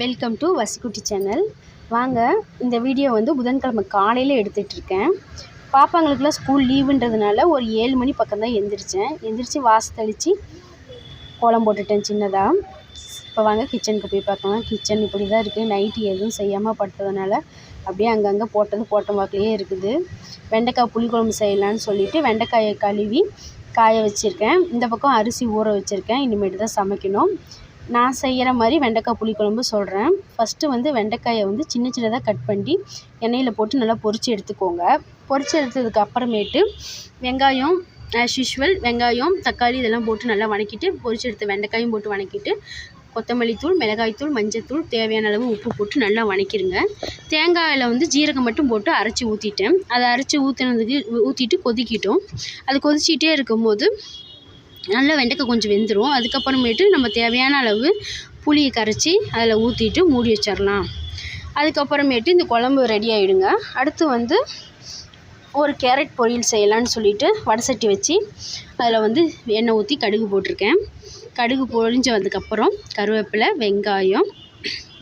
Welcome to வசிக்குட்டி channel வாங்க இந்த video வந்து புதன்கிழமை காலையில் எடுத்துகிட்ருக்கேன் பாப்பாங்களுக்குலாம் ஸ்கூல் லீவுன்றதுனால ஒரு ஏழு மணி பக்கம் தான் எந்திரிச்சேன். எந்திரிச்சு வாச தெளித்து கோலம் போட்டுட்டேன் சின்னதாக இப்போ வாங்க கிச்சனுக்கு போய் பார்க்கலாம். கிச்சன் இப்படி தான் இருக்குது நைட்டு எதுவும் செய்யாமல் படுத்ததுனால அப்படியே அங்கங்கே போட்டது போட்ட வாக்கிலேயே இருக்குது. வெண்டைக்காய் புளிக்குழம்பு செய்யலான்னு சொல்லிட்டு வெண்டைக்காயை கழுவி காய வச்சுருக்கேன். இந்த பக்கம் அரிசி ஊற வச்சுருக்கேன். இனிமேட்டு தான் சமைக்கணும். நான் செய்கிற மாதிரி வெண்டைக்காய் புளிக்குழம்பு சொல்கிறேன் ஃபஸ்ட்டு வந்து வெண்டைக்காயை வந்து சின்ன சின்னதாக கட் பண்ணி எண்ணெயில் போட்டு நல்லா பொரித்து எடுத்துக்கோங்க. பொரித்து எடுத்ததுக்கு அப்புறமேட்டு வெங்காயம் ஆஸ் யூஷுவல் வெங்காயம் தக்காளி இதெல்லாம் போட்டு நல்லா வதக்கிட்டு பொரித்து எடுத்த வெண்டைக்காயும் போட்டு வணக்கிட்டு கொத்தமல்லி தூள் மிளகாய்த்தூள் மஞ்சத்தூள் தேவையான அளவு உப்பு போட்டு நல்லா வணக்கிடுங்க தேங்காயில் வந்து ஜீரகம் மட்டும் போட்டு அரைச்சி ஊற்றிட்டேன் அதை அரைச்சி ஊற்றினதுக்கு ஊற்றிட்டு கொதிக்கிட்டோம். அது கொதிச்சிட்டே இருக்கும்போது நல்லா வெண்டைக்காய் கொஞ்சம் வெந்துடும் அதுக்கப்புறமேட்டு நம்ம தேவையான அளவு புளியை கரைச்சி அதில் ஊற்றிட்டு மூடி வச்சிடலாம். அதுக்கப்புறமேட்டு இந்த குழம்பு ரெடி ஆகிடுங்க அடுத்து வந்து ஒரு கேரட் பொரியல் செய்யலான்னு சொல்லிட்டு வடை சட்டி வச்சு அதில் வந்து எண்ணெய் ஊற்றி கடுகு போட்டிருக்கேன். கடுகு பொரிஞ்சதுக்கப்புறம் கருவேப்பிலை வெங்காயம்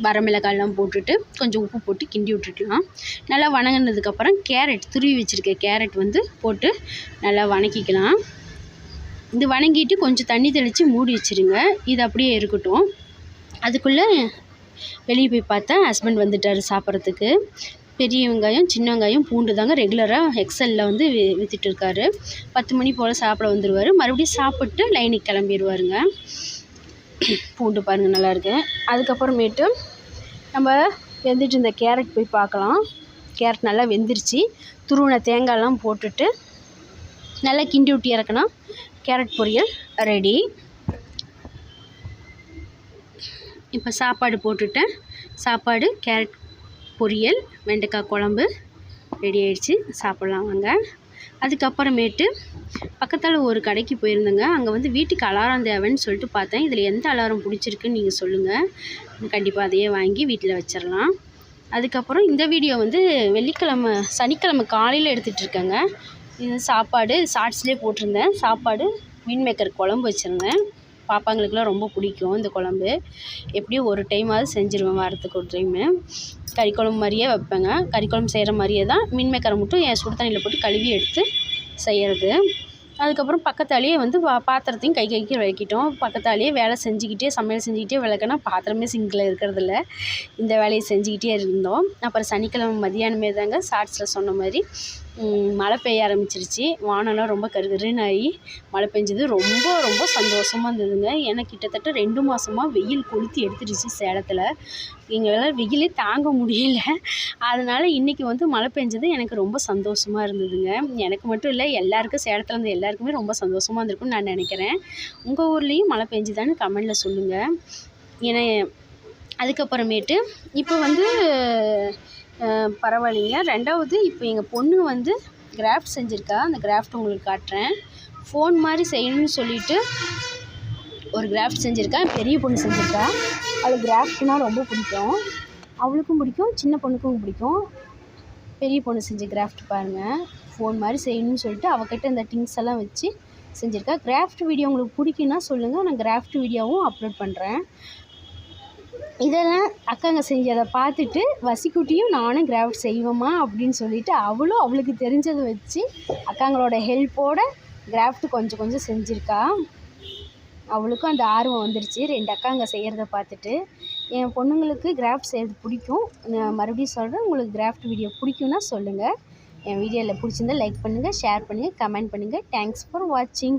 வரமிளகாயெல்லாம் போட்டுட்டு கொஞ்சம் உப்பு போட்டு கிண்டி விட்டுக்கலாம் நல்லா வணங்கினதுக்கப்புறம் கேரட் துருவி வச்சுருக்க கேரட் வந்து போட்டு நல்லா வணக்கிக்கலாம். இது வணங்கிட்டு கொஞ்சம் தண்ணி தெளித்து மூடி வச்சுருங்க. இது அப்படியே இருக்கட்டும். அதுக்குள்ளே வெளியே போய் பார்த்தா ஹஸ்பண்ட் வந்துட்டார் சாப்பிட்றதுக்கு. பெரிய வெங்காயம் சின்ன வெங்காயம் பூண்டு தாங்க ரெகுலராக எக்ஸலில் வந்து வி விற்றுட்டு இருக்காரு. பத்து மணி போல் சாப்பிட வந்துடுவார் மறுபடியும் சாப்பிட்டு லைனுக்கு கிளம்பிடுவாருங்க பூண்டு பாருங்கள் நல்லாயிருக்கு அதுக்கப்புறமேட்டு நம்ம வெந்துட்டு இருந்த கேரட் போய் பார்க்கலாம். கேரட் நல்லா வெந்துருச்சு. துருவின தேங்காயெல்லாம் போட்டுட்டு நல்லா கிண்டி விட்டு இறக்கணும். கேரட் பொரியல் ரெடி. இப்போ சாப்பாடு போட்டுட்டேன். சாப்பாடு கேரட் பொரியல் வெண்டைக்காய் குழம்பு ரெடி ஆயிடுச்சு. சாப்பிட்லாம் வாங்க. அதுக்கப்புறமேட்டு பக்கத்தில் ஒரு கடைக்கு போயிருந்தேங்க. அங்கே வந்து வீட்டுக்கு அலாரம் தேவைன்னு சொல்லிட்டு பார்த்தேன். இதில் எந்த அலாரம் பிடிச்சிருக்குன்னு நீங்கள் சொல்லுங்கள் கண்டிப்பாக அதையே வாங்கி வீட்டில் வச்சிடலாம். அதுக்கப்புறம் இந்த வீடியோ வந்து வெள்ளிக்கிழமை சனிக்கிழமை காலையில் எடுத்துகிட்டு இருக்கேங்க. இது சாப்பாடு ஷார்ட்ஸ்லேயே போட்டிருந்தேன். சாப்பாடு மீன் மேக்கர் குழம்பு வச்சுருந்தேன். பாப்பாங்களுக்குலாம் ரொம்ப பிடிக்கும் இந்த குழம்பு. எப்படியும் ஒரு டைமாவது செஞ்சுருவேன் வாரத்துக்கு ஒரு டைமு. கறி குழம்பு மாதிரியே வைப்பேங்க. கறி குழம்பு செய்கிற மாதிரியே தான் மீன் மேக்கரை மட்டும் என் சுடு தண்ணியில் போட்டு கழுவி எடுத்து செய்கிறது அதுக்கப்புறம் பக்கத்தாலேயே வந்து பா பாத்திரத்தையும் கை கைக்கு விளக்கிட்டோம். பக்கத்தாலேயே வேலை செஞ்சுக்கிட்டே சமையல் செஞ்சுக்கிட்டே விளக்குனா பாத்திரமே சிங்கில் இருக்கிறதில்ல. இந்த வேலையை செஞ்சுக்கிட்டே இருந்தோம். அப்புறம் சனிக்கிழமை மதியானமே தாங்க ஷார்ட்ஸில் சொன்ன மாதிரி மழை பெய்ய ஆரம்பிச்சிருச்சு. வானம்லாம் ரொம்ப கருகருன்னு ஆகி மழை பெஞ்சது. ரொம்ப ரொம்ப சந்தோஷமாக இருந்ததுங்க. ஏன்னா கிட்டத்தட்ட ரெண்டு மாதமாக வெயில் கொளுத்தி எடுத்துருச்சு சேலத்தில். எங்களால் வெயிலே தாங்க முடியல. அதனால் இன்றைக்கி வந்து மழை பெஞ்சது. எனக்கு ரொம்ப சந்தோஷமாக இருந்ததுங்க. எனக்கு மட்டும் இல்லை எல்லாருக்கும் சேலத்தில் இருந்த எல்லாருக்குமே ரொம்ப சந்தோஷமாக இருந்திருக்கும்னு நான் நினைக்கிறேன். உங்கள் ஊர்லேயும் மழை பெஞ்சுதான்னு கமெண்டில் சொல்லுங்கள் ஏன்னா அதுக்கப்புறமேட்டு இப்போ வந்து பரவாயில்லைங்க. ரெண்டாவது இப்போ எங்கள் பொண்ணு வந்து கிராஃப்ட் செஞ்சுருக்கா. அந்த கிராஃப்ட் உங்களுக்கு காட்டுறேன். ஃபோன் மாதிரி செய்யணும்னு சொல்லிட்டு ஒரு கிராஃப்ட் செஞ்சுருக்கா. பெரிய பொண்ணு செஞ்சுருக்கா. அவளுக்கு கிராஃப்ட்னால் ரொம்ப பிடிக்கும். அவளுக்கும் பிடிக்கும். சின்ன பொண்ணுக்கும் பிடிக்கும். பெரிய பொண்ணு செஞ்ச கிராஃப்ட் பாருங்கள் ஃபோன் மாதிரி செய்யணும்னு சொல்லிட்டு அவகிட்ட இந்த திங்ஸ் எல்லாம் வச்சு செஞ்சுருக்கா. கிராஃப்ட் வீடியோ உங்களுக்கு பிடிக்குன்னா சொல்லுங்கள் நான் கிராஃப்ட் வீடியோவும் அப்லோட் பண்ணுறேன் இதெல்லாம் அக்காங்க செஞ்சதை பார்த்துட்டு வசிக்குட்டியும் நானும் கிராஃப்ட் செய்வோமா அப்படின்னு சொல்லிட்டு அவளும் அவளுக்கு தெரிஞ்சதை வச்சு அக்காங்களோட ஹெல்ப்போட கிராஃப்ட் கொஞ்சம் கொஞ்சம் செஞ்சுருக்கா. அவளுக்கும் அந்த ஆர்வம் வந்துருச்சு. ரெண்டு அக்காங்க செய்கிறத பார்த்துட்டு. என் பொண்ணுங்களுக்கு கிராஃப்ட் செய்கிறது பிடிக்கும். நான் மறுபடியும் சொல்கிறேன் உங்களுக்கு கிராஃப்ட் வீடியோ பிடிக்கும்னா சொல்லுங்கள் என் வீடியோவில் பிடிச்சிருந்தா லைக் பண்ணுங்கள் ஷேர் பண்ணுங்கள் கமெண்ட் பண்ணுங்கள் தேங்க்ஸ் ஃபார் வாட்சிங்